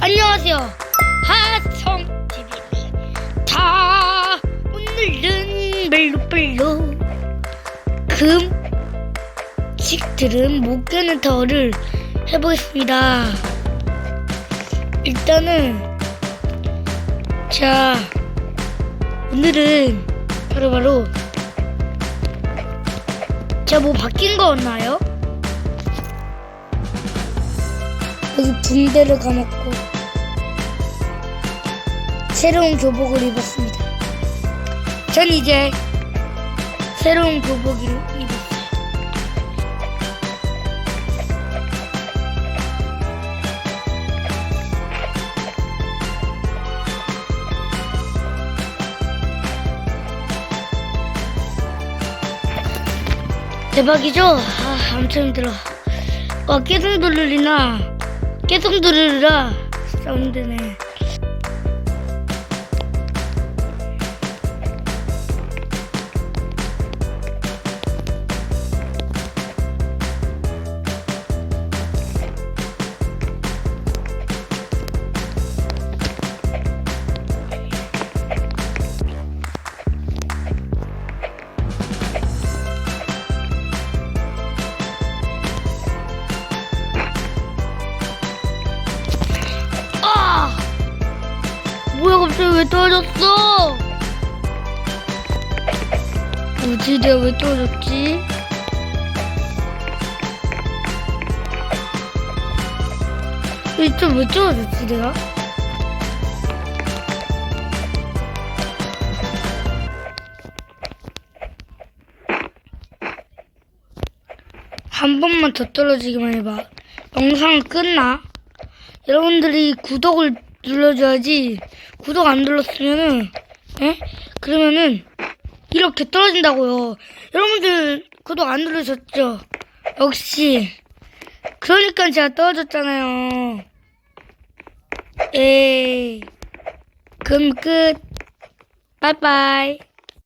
안녕하세요. 하성 TV입니다. 오늘은 멜로멜로 금 식 들은 못 깨는 터를 해보겠습니다. 일단은 자 오늘은 바로바로 제가 뭐 바뀐 거 없나요? 여기 붕대를 감았고 새로운 교복을 입었습니다. 전 이제 새로운 교복을 입었어요. 대박이죠? 아, 엄청 힘들어. 와, 깨송 두르리나, 깨송 두르리라 사운드네. 뭐야, 갑자기 왜 떨어졌어? 뭐지, 내가 왜 떨어졌지? 이쪽 왜 떨어졌지, 내가? 한 번만 더 떨어지기만 해봐. 영상은 끝나? 여러분들이 구독을 눌러줘야지. 구독 안 눌렀으면은, 에? 그러면은, 이렇게 떨어진다고요. 여러분들 구독 안 누르셨죠? 역시. 그러니까 제가 떨어졌잖아요. 에이. 그럼 끝. 빠이빠이.